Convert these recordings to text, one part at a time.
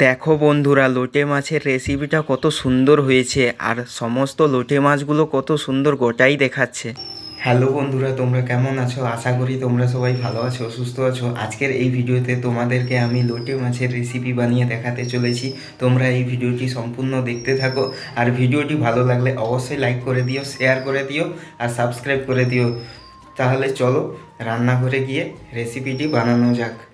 দেখো বন্ধুরা, লোটে মাছের রেসিপিটা কত সুন্দর হয়েছে আর সমস্ত লোটে মাছগুলো কত সুন্দর গোটাই দেখাচ্ছে। হ্যালো বন্ধুরা, তোমরা কেমন আছো? আশা করি তোমরা সবাই ভালো আছো, সুস্থ আছো। আজকের এই ভিডিওতে তোমাদেরকে আমি লোটে মাছের রেসিপি বানিয়ে দেখাতে চলেছি। তোমরা এই ভিডিওটি সম্পূর্ণ দেখতে থাকো আর ভিডিওটি ভালো লাগলে অবশ্যই লাইক করে দিও শেয়ার করে দিও আর সাবস্ক্রাইব করে দিও। তাহলে চলো রান্নাঘরে গিয়ে রেসিপিটি বানানো যাক।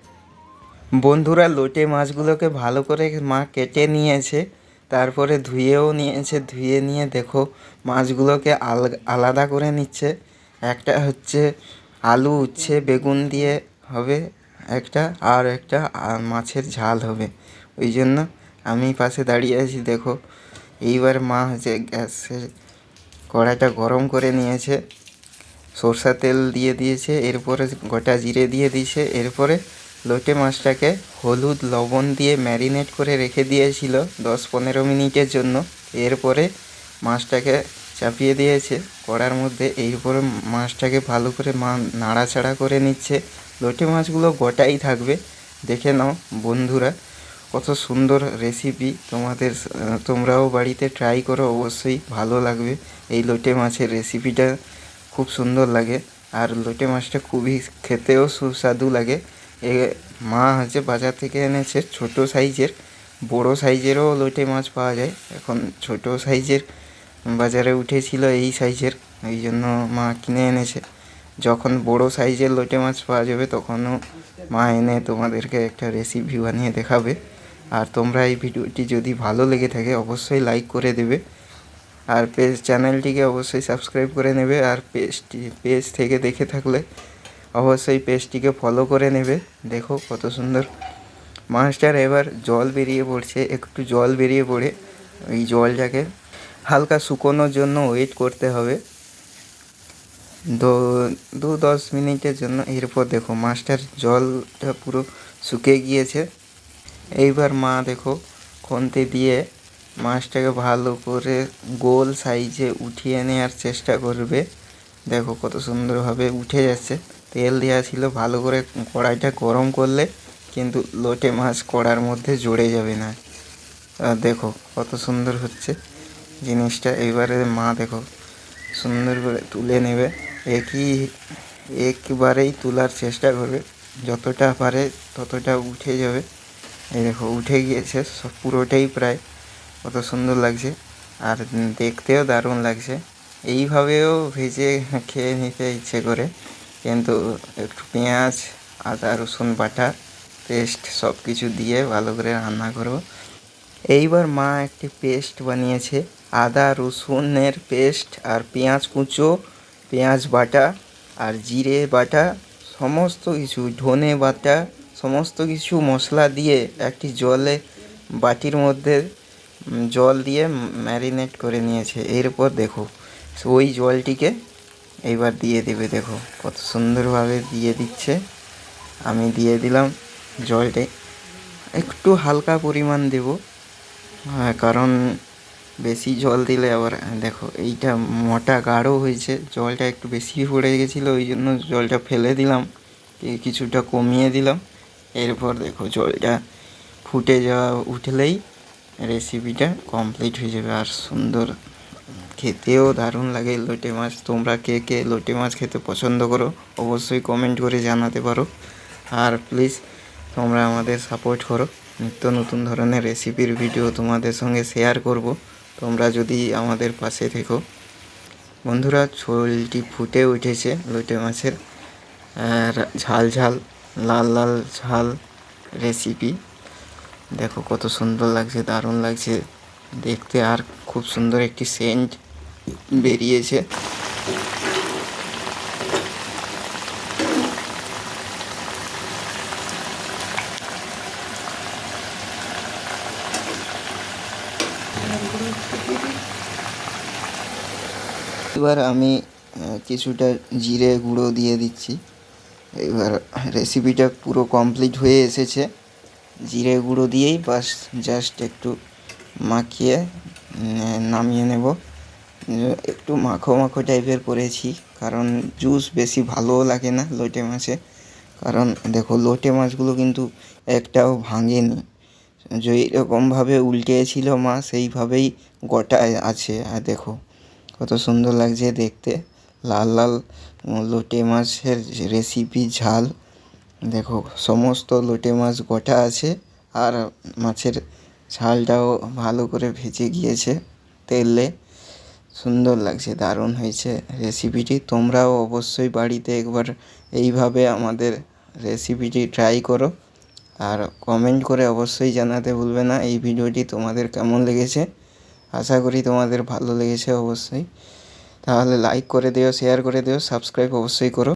বন্ধুরা লোটে মাছগুলোকে ভালো করে মা কেটে নিয়েছে, তারপরে ধুয়েও নিয়েছে, ধুয়ে নিয়ে দেখো মাছগুলোকে আল- আলাদা করে নিচ্ছে। একটা হচ্ছে আলু উচ্ছে, বেগুন দিয়ে হবে একটা, আর একটা মাছের ঝাল হবে। ওই জন্য আমি পাশে দাঁড়িয়ে আছি, দেখো এইবার মা হচ্ছে গ্যাসে কড়াইটা গরম করে নিয়েছে সরষা তেল দিয়ে দিয়েছে, এরপরে গোটা জিরে দিয়ে দিয়েছে, এরপরে লোটে মাছটাকে হলুদ লবণ দিয়ে ম্যারিনেট করে রেখে দিয়েছিল দশ পনেরো মিনিটের জন্য। এরপরে মাছটাকে চাপিয়ে দিয়েছে। কড়ার মধ্যে এরপরে মাছটাকে ভালো করে মা নাড়াচাড়া করে নিচ্ছে। লোটে মাছগুলো গোটাই থাকবে। দেখে নাও বন্ধুরা, কত সুন্দর রেসিপি তোমাদের তোমরাও বাড়িতে ট্রাই করো, অবশ্যই ভালো লাগবে। এই লোটে মাছের রেসিপিটা খুব সুন্দর লাগে। আর লোটে মাছটা খুবই খেতেও সুস্বাদু লাগে। এ মা হচ্ছে বাজার থেকে এনেছে, ছোট সাইজের, বড় সাইজেরও লোটে মাছ পাওয়া যায়। এখন ছোট সাইজের বাজারে উঠেছিল এই সাইজের, এই জন্য মা কিনে এনেছে। যখন বড় সাইজের লোটে মাছ পাওয়া যাবে, তখনও মা এনে তোমাদেরকে একটা রেসিপি বানিয়ে দেখাবে। আর তোমরা এই ভিডিওটি যদি ভালো লেগে থাকে, অবশ্যই লাইক করে দেবে। আর পেজ চ্যানেলটিকে অবশ্যই সাবস্ক্রাইব করে নেবে। আর পেজটি পেজ থেকে দেখে থাকলে অবশ্যই পেজটিকে ফলো করে নেবে। দেখো কত সুন্দর। মাছটার এবার জল বেরিয়ে পড়ছে, একটু জল বেরিয়ে পড়ে। ওই জলটাকে হালকা শুকোনোর জন্য ওয়েট করতে হবে। দু দশ মিনিটের জন্য এরপর দেখো মাছটার জলটা পুরো শুকিয়ে গিয়েছে। এইবার মা দেখো খন্তি দিয়ে মাছটাকে ভালো করে গোল সাইজে উঠিয়ে নেওয়ার চেষ্টা করবে। দেখো কত সুন্দরভাবে উঠে যাচ্ছে। তেল দেওয়া ছিল ভালো করে কড়াইটা গরম করলে কিন্তু লোটে মাছ কড়ার মধ্যে জড়ে যাবে না। দেখো কত সুন্দর হচ্ছে জিনিসটা। এবারে মা দেখো সুন্দর করে তুলে নেবে। একই, একবারেই তোলার চেষ্টা করবে। যতটা পারে ততটা উঠে যাবে। এই দেখো উঠে গিয়েছে, সব পুরোটাই প্রায় কত সুন্দর লাগছে। আর দেখতেও দারুণ লাগছে। এইভাবেও ভেজে খেয়ে নিতে ইচ্ছে করে। কিন্তু একটু পেঁয়াজ, আদা, রসুন, বাটা, পেস্ট সব কিছু দিয়ে ভালো করে রান্না করব। এইবার মা একটি পেস্ট বানিয়েছে। আদা, রসুনের পেস্ট আর পেঁয়াজ কুচো, পেঁয়াজ বাটা আর জিরে বাটা, সমস্ত কিছু ধনে বাটা, সমস্ত কিছু মশলা দিয়ে একটি জলে বাটির মধ্যে জল দিয়ে ম্যারিনেট করে নিয়েছে। এরপর দেখো, ওই জলটিকে এইবার দিয়ে দেবে, দেখো কত সুন্দরভাবে দিয়ে দিচ্ছে। আমি দিয়ে দিলাম জলটে। একটু হালকা পরিমাণ দেব হ্যাঁ কারণ বেশি জল দিলে আবার, দেখো এইটা মোটা গাঢ় হয়েছে, জলটা একটু বেশি পড়ে গেছিল, ওই জন্য জলটা ফেলে দিলাম কিছুটা কমিয়ে দিলাম। এরপর দেখো জলটা ফুটে যাওয়া উঠলেই রেসিপিটা কমপ্লিট হয়ে যাবে, আর সুন্দর খেতেও দারুণ লাগে লোটে মাছ। তোমরা কে কে লোটে মাছ খেতে পছন্দ করো, অবশ্যই কমেন্ট করে জানাতে পারো। আর প্লিজ তোমরা আমাদের সাপোর্ট করো। নিত্য নতুন ধরনের রেসিপির ভিডিও তোমাদের সঙ্গে শেয়ার করব। তোমরা যদি আমাদের পাশে থেকো। বন্ধুরা ঝোলটি ফুটে উঠেছে লোটে মাছের। আর ঝাল ঝাল, লাল লাল ঝাল রেসিপি দেখো কত সুন্দর লাগছে, দারুণ লাগছে। দেখতে আর খুব সুন্দর একটি সেন্ট বেরিয়েছে। এবার আমি কিছুটা জিরে গুঁড়ো দিয়ে দিচ্ছি। এবার রেসিপিটা পুরো কমপ্লিট হয়ে এসেছে। জিরে গুঁড়ো দিয়েই বাস জাস্ট একটু মাখিয়ে নামিয়ে নেব। একটু মাখো মাখো টাইপের করেছি। কারণ জুস বেশি ভালোও লাগে না লোটে মাছে। কারণ দেখো, লোটে মাছগুলো কিন্তু একটাও ভাঙেনি। যেই রকমভাবে উল্টিয়েছিল মা, সেইভাবেই গোটায় আছে। আর দেখো, কত সুন্দর লাগছে দেখতে। লাল লাল লোটে মাছের রেসিপি ঝাল। দেখো, সমস্ত লোটে মাছ গোটা আছে। আর মাছের ঝালটাও ভালো করে ভেজে গিয়েছে তেলে। সুন্দর লাগছে, দারুণ হয়েছে রেসিপিটি তোমরাও অবশ্যই বাড়িতে একবার এইভাবে আমাদের রেসিপিটি ট্রাই করো। আর কমেন্ট করে অবশ্যই জানাতে ভুলবে না এই ভিডিওটি তোমাদের কেমন লেগেছে। আশা করি তোমাদের ভালো লেগেছে অবশ্যই। তাহলে লাইক করে দিও শেয়ার করে দিও সাবস্ক্রাইব অবশ্যই করো।